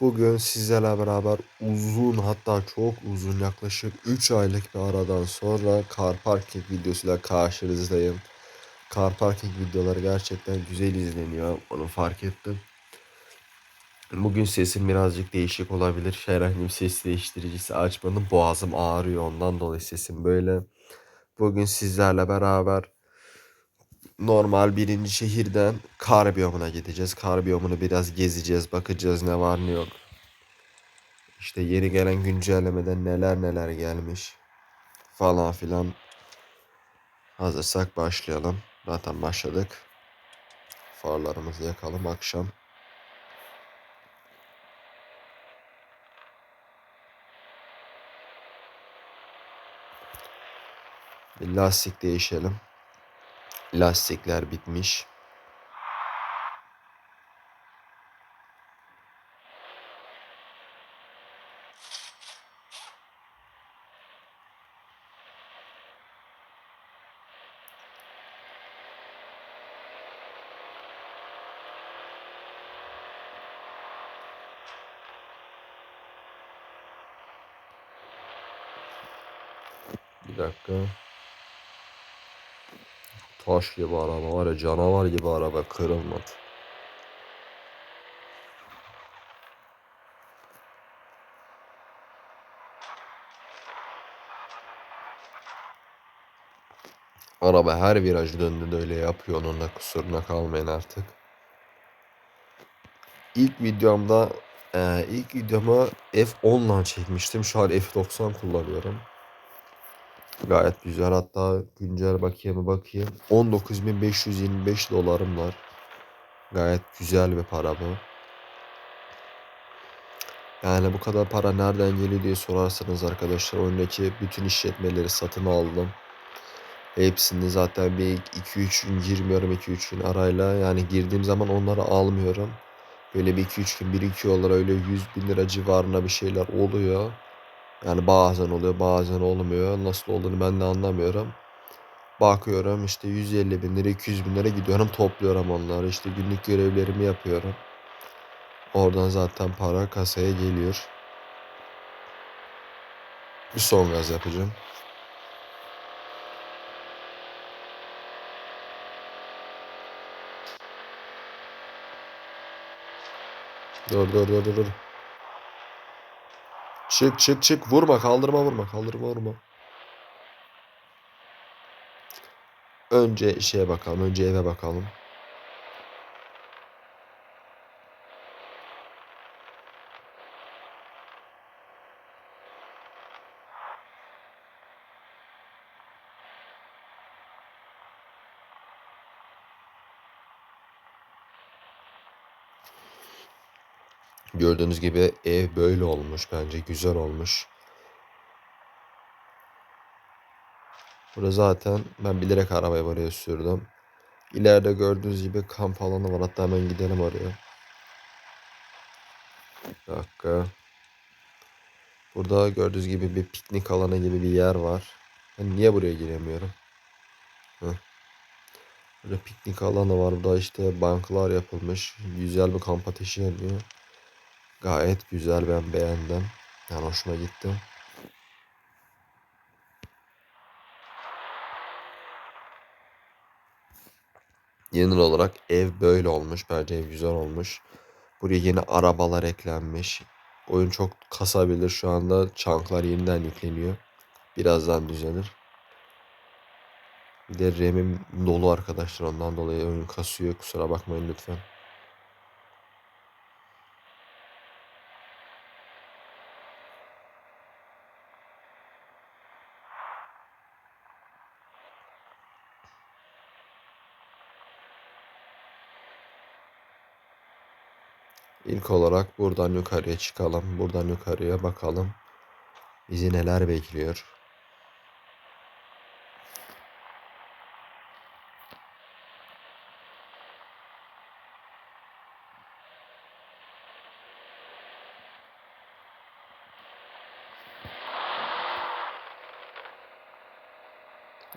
Bugün sizlerle beraber uzun hatta çok uzun yaklaşık 3 aylık bir aradan sonra car parking videosuyla karşınızdayım. Car parking videoları gerçekten güzel izleniyor. Onu fark ettim. Bugün sesim birazcık değişik olabilir. Herhangi ses değiştiricisi açmadım. Boğazım ağrıyor ondan dolayı sesim böyle. Bugün sizlerle beraber normal birinci şehirden kar biyomuna gideceğiz. Kar biyomunu biraz gezeceğiz, bakacağız ne var ne yok. İşte yeni gelen güncellemeden neler neler gelmiş falan filan. Hazırsak başlayalım. Zaten başladık. Farlarımızı yakalım akşam. Bir lastik değişelim. Lastikler bitmiş. Bir dakika. Taş gibi araba var ya canavar gibi araba kırılmadı. Araba her viraj döndü de öyle yapıyor onun da kusuruna kalmayın artık. İlk videomda e, ilk videomu F10 ile çekmiştim. Şu an F90 kullanıyorum. Gayet güzel. Hatta güncel bakayım bakayım. 19.525 dolarım var. Gayet güzel bir para bu. Yani bu kadar para nereden geliyor diye sorarsanız arkadaşlar oyundaki bütün işletmeleri satın aldım. Hepsini zaten bir 2-3 gün girmiyorum 2-3 gün arayla. Yani girdiğim zaman onları almıyorum. Böyle bir 2-3 gün birikiyorlar öyle 100 bin lira civarına bir şeyler oluyor. Yani bazen oluyor bazen olmuyor. Nasıl olduğunu ben de anlamıyorum. Bakıyorum işte 150 bin lira 200 bin lira gidiyorum topluyorum onları. İşte günlük görevlerimi yapıyorum. Oradan zaten para kasaya geliyor. Bir son gaz yapacağım. Dur dur dur dur. Çık çık çık vurma kaldırma vurma kaldırma vurma. Önce şeye bakalım önce eve bakalım. Gördüğünüz gibi ev böyle olmuş bence güzel olmuş. Burada zaten ben bilerek arabayı buraya sürdüm. İleride gördüğünüz gibi kamp alanı var. Hatta hemen gidelim oraya. Bir dakika. Burada gördüğünüz gibi bir piknik alanı gibi bir yer var. Ben niye buraya giremiyorum? Heh. Burada piknik alanı var. Burada işte banklar yapılmış. Güzel bir kamp ateşi yanıyor. Gayet güzel ben beğendim. Yani hoşuma gitti. Genel olarak ev böyle olmuş. Bence ev güzel olmuş. Buraya yeni arabalar eklenmiş. Oyun çok kasabilir şu anda. Çanklar yeniden yükleniyor. Birazdan düzelir. Bir de RAM'im dolu arkadaşlar. Ondan dolayı oyun kasıyor. Kusura bakmayın lütfen. İlk olarak buradan yukarıya çıkalım. Buradan yukarıya bakalım. Bizi neler bekliyor.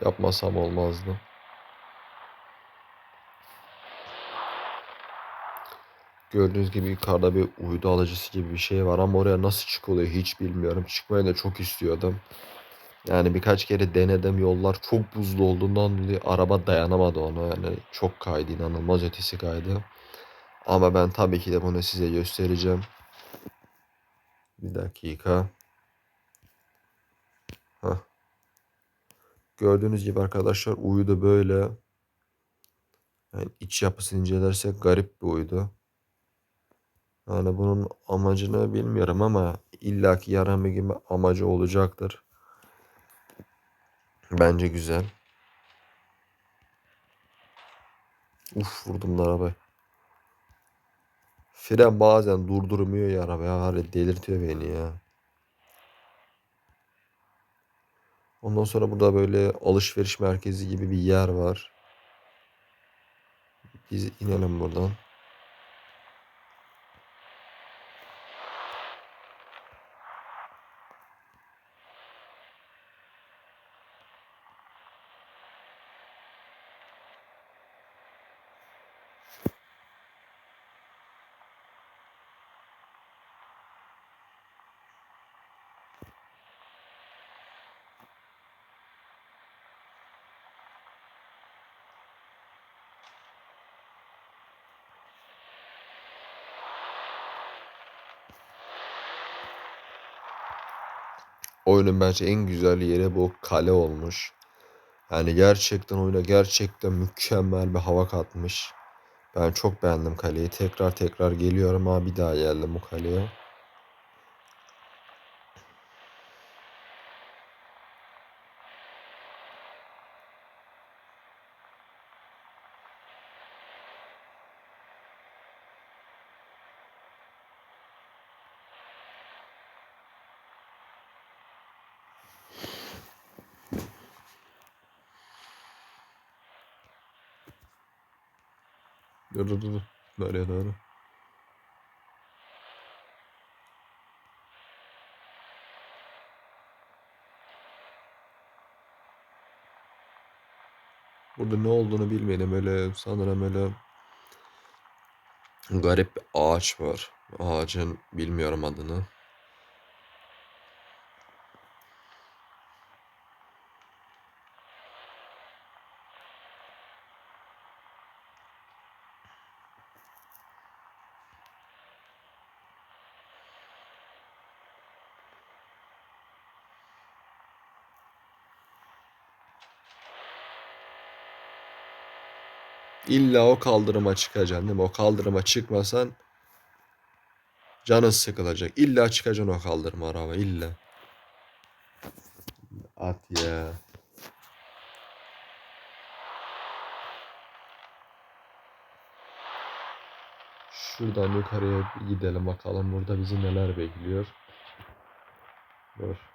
Yapmasam olmazdı. Gördüğünüz gibi yukarıda bir uydu alıcısı gibi bir şey var ama oraya nasıl çıkılıyor hiç bilmiyorum. Çıkmayı da çok istiyordum. Yani birkaç kere denedim yollar çok buzlu olduğundan dolayı araba dayanamadı ona yani çok kaydı inanılmaz ötesi kaydı. Ama ben tabii ki de bunu size göstereceğim. Bir dakika. Heh. Gördüğünüz gibi arkadaşlar uydu böyle. Yani iç yapısını incelersek garip bir uydu. Yani bunun amacını bilmiyorum ama illaki yarın bir gibi amacı olacaktır. Bence güzel. Uf vurdum da arabayı. Fren bazen durdurmuyor ya araba ya. Hani delirtiyor beni ya. Ondan sonra burada böyle alışveriş merkezi gibi bir yer var. Biz inelim buradan. Oyunun bence en güzel yeri bu kale olmuş. Yani gerçekten oyuna gerçekten mükemmel bir hava katmış. Ben çok beğendim kaleyi. Tekrar tekrar geliyorum ama bir daha geldim bu kaleye. Dur dur dur. Nereye doğru? Burada ne olduğunu bilmeyelim. Öyle sanırım öyle garip bir ağaç var. Ağacın bilmiyorum adını. İlla o kaldırıma çıkacaksın değil mi? O kaldırıma çıkmasan canın sıkılacak. İlla çıkacaksın o kaldırıma araba illa. At ya. Şuradan yukarıya gidelim bakalım burada bizi neler bekliyor. Dur.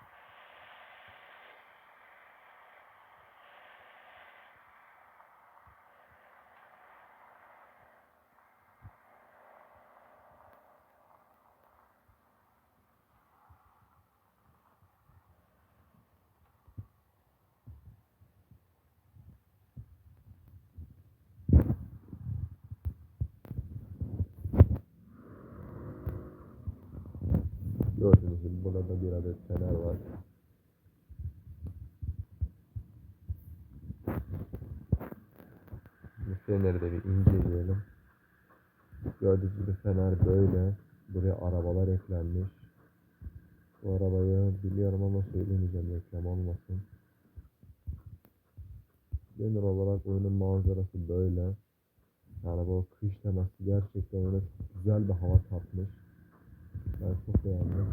Gibi burada bir adet fener var. Feneri de bir inceleyelim. Gördüğünüz gibi fener böyle. Buraya arabalar eklenmiş. Bu arabayı biliyorum ama söylemeyeceğim reklam olmasın. Genel olarak oyunun manzarası böyle. Yani bu kış teması gerçekten öyle güzel bir hava katmış. Ben çok beğendim.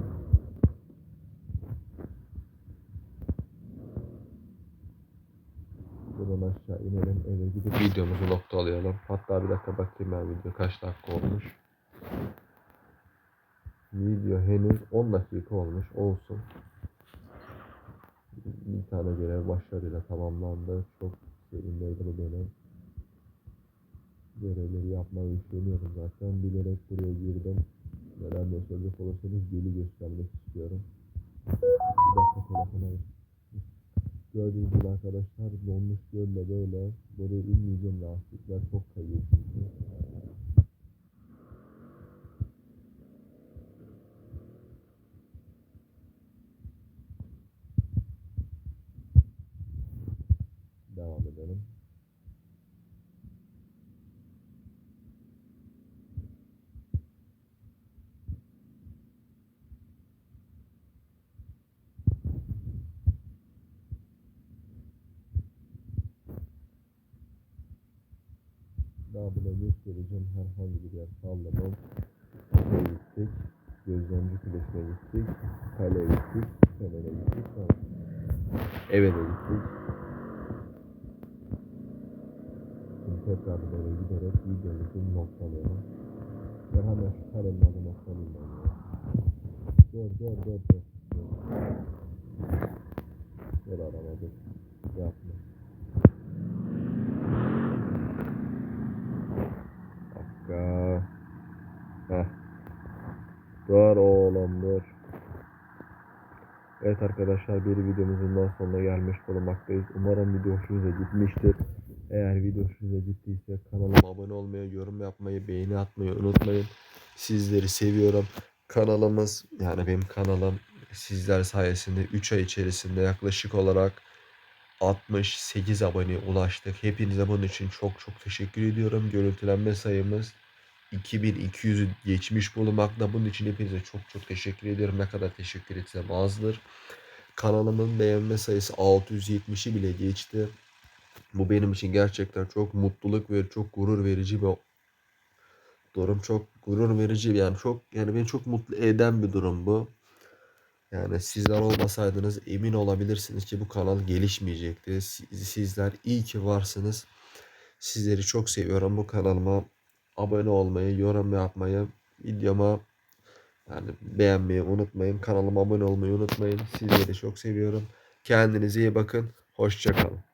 Buradan aşağı inelim eve gidip videomuzu noktalayalım. Hatta bir dakika bakayım ben video kaç dakika olmuş. Video henüz 10 dakika olmuş olsun. Bir tane görev başarıyla tamamlandı. Çok sevindirdi beni. Görevleri yapmayı üşeniyorum zaten. Bilerek buraya girdim. Neler mesajı olursanız geri göstermek istiyorum. Bir dakika telefona. Gördüğünüz gibi arkadaşlar donmuş gölle böyle buraya inmeyeceğim lastikler çok kayıyor. Devamına göstereceğim. Herhangi bir yer sallamam. Kafeye gittik. Gözlemci kulesine gittik. Kaleye gittik. Fener'e gittik. Eve de gittik. Şimdi tekrar eve giderek videomuzu noktalayalım. Ben hemen şu kalenin adını noktalayayım ben. Dur dur dur dur. dur. Dur arama dur. Yapma. Dakika. Heh. Dur oğlum. Evet arkadaşlar bir videomuzun daha sonuna gelmiş bulunmaktayız. Umarım video hoşunuza gitmiştir. Eğer video hoşunuza gittiyse kanalıma abone olmayı, yorum yapmayı, beğeni atmayı unutmayın. Sizleri seviyorum. Kanalımız yani benim kanalım sizler sayesinde 3 ay içerisinde yaklaşık olarak 68 aboneye ulaştık. Hepinize bunun için çok çok teşekkür ediyorum. Görüntülenme sayımız 2200'ü geçmiş bulunmakta. Bunun için hepinize çok çok teşekkür ediyorum. Ne kadar teşekkür etsem azdır. Kanalımın beğenme sayısı 670'i bile geçti. Bu benim için gerçekten çok mutluluk ve çok gurur verici bir durum. Çok gurur verici yani çok yani beni çok mutlu eden bir durum bu. Yani sizler olmasaydınız emin olabilirsiniz ki bu kanal gelişmeyecekti. Siz- Sizler iyi ki varsınız. Sizleri çok seviyorum. Bu kanalıma abone olmayı, yorum yapmayı, videoma yani beğenmeyi unutmayın. Kanalıma abone olmayı unutmayın. Sizleri çok seviyorum. Kendinize iyi bakın. Hoşçakalın.